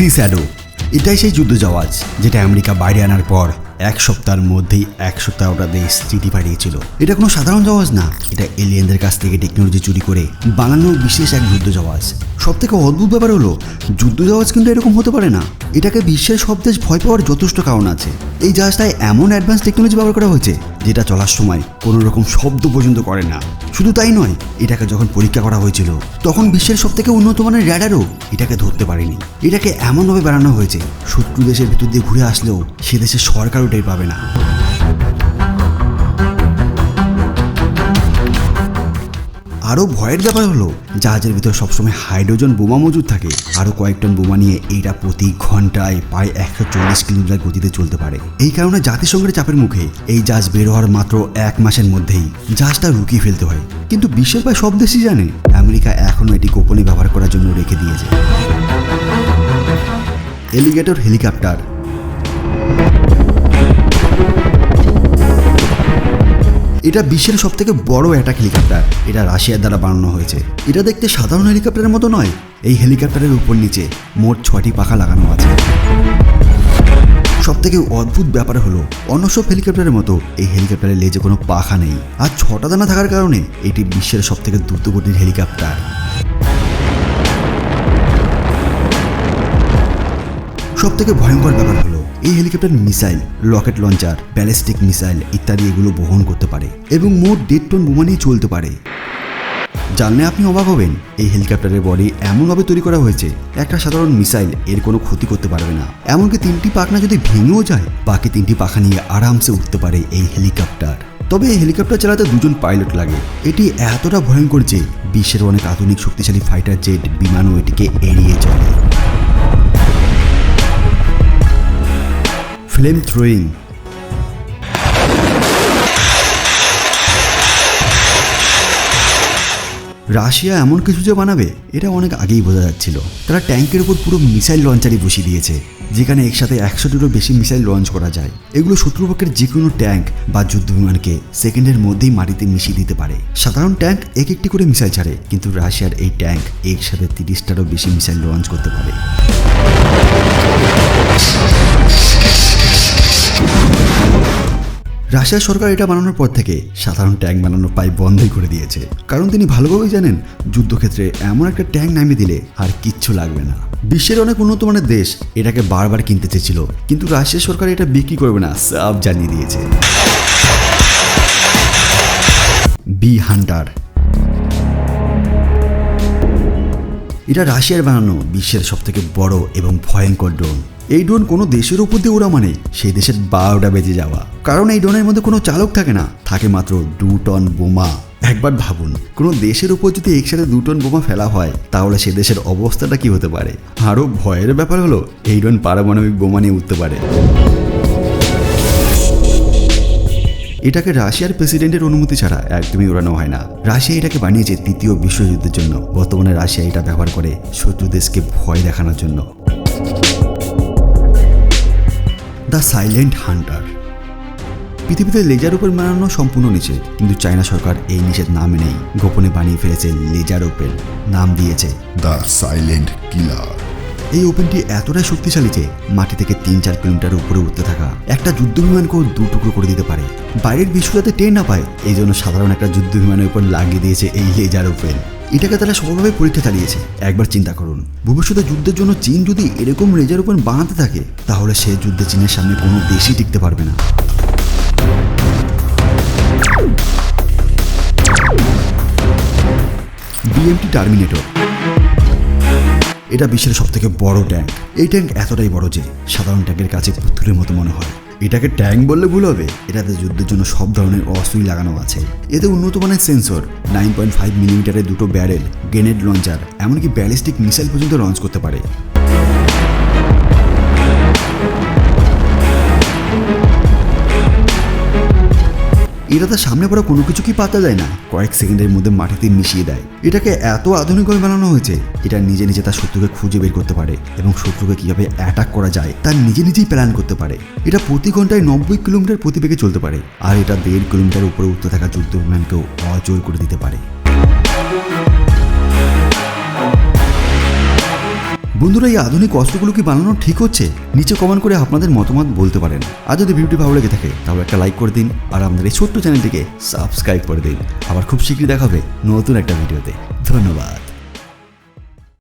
C shadow এটাই সেই যুদ্ধ জাহাজ যেটা আমেরিকা বাইরে আনার পর এক সপ্তাহের মধ্যেই একশো তেরোটা দেশ চিঠি পাঠিয়েছিল এটা কোনো সাধারণ জাহাজ না। এটা এলিয়েনদের কাছ থেকে টেকনোলজি চুরি করে বানানো বিশেষ এক যুদ্ধ জাহাজ। সব থেকে অদ্ভুত ব্যাপার হলো, যুদ্ধ জাহাজ কিন্তু এরকম হতে পারে না। এটাকে বিশ্বের সব দেশ ভয় পাওয়ার যথেষ্ট কারণ আছে। এই জাহাজটায় এমন অ্যাডভান্স টেকনোলজি ব্যবহার করা হয়েছে, যেটা চলার সময় কোনো রকম শব্দ পর্যন্ত করে না। শুধু তাই নয়, এটাকে যখন পরীক্ষা করা হয়েছিল, তখন বিশ্বের সব থেকে উন্নত মানের র্যাডারও এটাকে ধরতে পারেনি। এটাকে এমনভাবে বেড়ানো হয়েছে, শত্রু দেশের ভিতর দিয়ে ঘুরে আসলেও সে দেশের সরকারও টের পাবে না। আরও ভয়ের ব্যাপার হলো, জাহাজের ভিতর সবসময় হাইড্রোজেন বোমা মজুদ থাকে। আরও কয়েক টন বোমা নিয়ে এইটা প্রতি ঘন্টায় প্রায় একশো চল্লিশ কিলোমিটার গতিতে চলতে পারে। এই কারণে জাতিসংঘের চাপের মুখে এই জাহাজ বের হওয়ার মাত্র এক মাসের মধ্যেই জাহাজটা রুকিয়ে ফেলতে হয়। কিন্তু বিশ্বের প্রায় সব দেশই জানে, আমেরিকা এখনও এটি গোপনে ব্যবহার করার জন্য রেখে দিয়েছে। এলিগেটর হেলিকপ্টার এটা বিশ্বের সব থেকে বড় অ্যাটাক হেলিকপ্টার এটা রাশিয়ার দ্বারা বানানো হয়েছে। এটা দেখতে সাধারণ হেলিকপ্টারের মতো নয়। এই হেলিকপ্টারের উপর নিচে মোট ছয়টি পাখা লাগানো আছে। সব থেকে অদ্ভুত ব্যাপার হলো, অন্য সব হেলিকপ্টারের মতো এই হেলিকপ্টারের লেজে কোনো পাখা নেই। আর ছটা দানা থাকার কারণে এটি বিশ্বের সব থেকে দ্রুতগতির হেলিকপ্টার সব থেকে ভয়ঙ্কর ব্যাপার হলো এই helicopter missile, rocket launcher, ballistic missile ইত্যাদি এগুলো বহন করতে পারে এবং মোট দেড় টন বোমা নিয়ে চলতে পারে। জানলে আপনি অবাক হবেন, এই হেলিকপ্টারের বডি এমনভাবে তৈরি করা হয়েছে, একটা সাধারণ মিসাইল এর কোনো ক্ষতি করতে পারবে না। এমনকি তিনটি পাখনা যদি ভেঙেও যায়, বাকি তিনটি পাখা নিয়ে আরামসে উঠতে পারে এই হেলিকপ্টার। তবে এই হেলিকপ্টার চালাতে দুজন পাইলট লাগে। এটি এতটা ভয়ঙ্কর যে, বিশ্বের অনেক আধুনিক শক্তিশালী ফাইটার জেট বিমানও এটিকে এড়িয়ে চলে। Flame throwing. রাশিয়া এমন কিছু যে বানাবে, এটা অনেক আগেই বোঝা যাচ্ছিল। তারা ট্যাঙ্কের উপর পুরো মিসাইল লঞ্চারই বসিয়ে দিয়েছে, যেখানে একসাথে একশোটিরও বেশি মিসাইল লঞ্চ করা যায়। এগুলো শত্রুপক্ষের যে কোনো ট্যাঙ্ক বা যুদ্ধ বিমানকে সেকেন্ডের মধ্যেই মাটিতে মিশিয়ে দিতে পারে। সাধারণ ট্যাঙ্ক এক একটি করে মিসাইল ছাড়ে, কিন্তু রাশিয়ার এই ট্যাঙ্ক একসাথে তিরিশটারও বেশি মিসাইল লঞ্চ করতে পারে। রাশিয়ার সরকার এটা বানানোর পর থেকে সাধারণ ট্যাঙ্ক বানানোর পাই বন্ধই করে দিয়েছে। কারণ তিনি ভালোভাবেই জানেন, যুদ্ধক্ষেত্রে এমন একটা ট্যাঙ্ক নামিয়ে দিলে আর কিচ্ছু লাগবে না। বিশ্বের অনেক উন্নত মানের দেশ এটাকে বারবার কিনতে চেয়েছিল, কিন্তু রাশিয়া সরকার এটা বিক্রি করবে না সব জানিয়ে দিয়েছে। বি হান্টার এটা রাশিয়ার বানানো বিশ্বের সব থেকে বড় এবং ভয়ঙ্কর ড্রোন। এই ড্রোন কোনো দেশের উপর দিয়ে ওরা মানে সেই দেশের বারোটা বেজে যাওয়া। কারণ এই ড্রোনের মধ্যে কোনো চালক থাকে না, থাকে মাত্র দু টন বোমা। একবার ভাবুন, কোনো দেশের উপর যদি একসাথে দু টন বোমা ফেলা হয়, তাহলে সে দেশের অবস্থাটা কি হতে পারে? আরও ভয়ের ব্যাপার হলো, এই ড্রোন পারমাণবিক বোমা নিয়ে উঠতে পারে। এটাকে রাশিয়ার প্রেসিডেন্টের অনুমতি ছাড়া একদমই ওড়ানো হয় না। রাশিয়া এটাকে বানিয়েছে তৃতীয় বিশ্বযুদ্ধের জন্য। বর্তমানে রাশিয়া এটা ব্যবহার করে শত্রু দেশকে ভয় দেখানোর জন্য। The silent hunter. পৃথিবীতে লেজার ওপেন বানানো সম্পূর্ণ নিষেধ, কিন্তু চায়না সরকার এই নিষেধ না মেনেই গোপনে বানিয়ে ফেলেছে লেজার ওপেন। নাম দিয়েছে দ্য সাইলেন্ট কিলার। এই ওপেনটি এতটাই শক্তিশালী যে মাটি থেকে তিন চার কিলোমিটার উপরে উঠতে থাকা একটা যুদ্ধ বিমানকেও দু টুকরো করে দিতে পারে। বাইরের বিশ্ব যাতে টের না পায়, এই জন্য সাধারণ একটা যুদ্ধ বিমানের উপর লাগিয়ে দিয়েছে এই লেজার ওপেন। এটাকে তারা সফলভাবে পরীক্ষা চালিয়েছে। একবার চিন্তা করুন, ভবিষ্যতে যুদ্ধের জন্য চীন যদি এরকম লেজার ওপেন বানাতে থাকে, তাহলে সে যুদ্ধে চীনের সামনে কোনো দেশই টিকতে পারবে না। BMT terminator. এটা বিশ্বের সব থেকে বড় ট্যাঙ্ক। এই ট্যাঙ্ক এতটাই বড় যে সাধারণ ট্যাঙ্কের কাছে পুতুলের মতো মনে হয়। এটাকে ট্যাঙ্ক বললে ভুল হবে। এটাতে যুদ্ধের জন্য সব ধরনের অস্ত্রই লাগানো আছে। এতে উন্নত মানের সেন্সর নাইন পয়েন্ট ফাইভ মিলিমিটারের দুটো ব্যারেল গ্রেনেড লঞ্চার এমনকি ব্যালিস্টিক মিসাইল পর্যন্ত লঞ্চ করতে পারে। এরা তার সামনে পড়া কোনো কিছু কি পাতা যায় না। কয়েক সেকেন্ডের মধ্যে মাটিতে মিশিয়ে দেয়। এটাকে এত আধুনিক আধুনিকভাবে বানানো হয়েছে, এটা নিজে নিজে তার শত্রুকে খুঁজে বের করতে পারে এবং শত্রুকে কীভাবে অ্যাটাক করা যায় তার নিজে নিজেই প্ল্যান করতে পারে। এটা প্রতি ঘন্টায় নব্বই কিলোমিটার প্রতিবেগে চলতে পারে, আর এটা দেড় কিলোমিটার উপরে উঠতে থাকা যুদ্ধ বিমানকেও অজোর করে দিতে পারে। বন্ধুরা, এই আধুনিক অস্ত্রগুলো কি বানানো ঠিক হচ্ছে? নিচে কমেন্ট করে আপনাদের মতামত বলতে পারেন। আর যদি ভিডিওটি ভালো লেগে থাকে, তাহলে একটা লাইক করে দিন আর আমাদের এই ছোট্ট চ্যানেলটিকে সাবস্ক্রাইব করে দিন। আবার খুব শীঘ্রই দেখাবে নতুন একটা ভিডিওতে। ধন্যবাদ।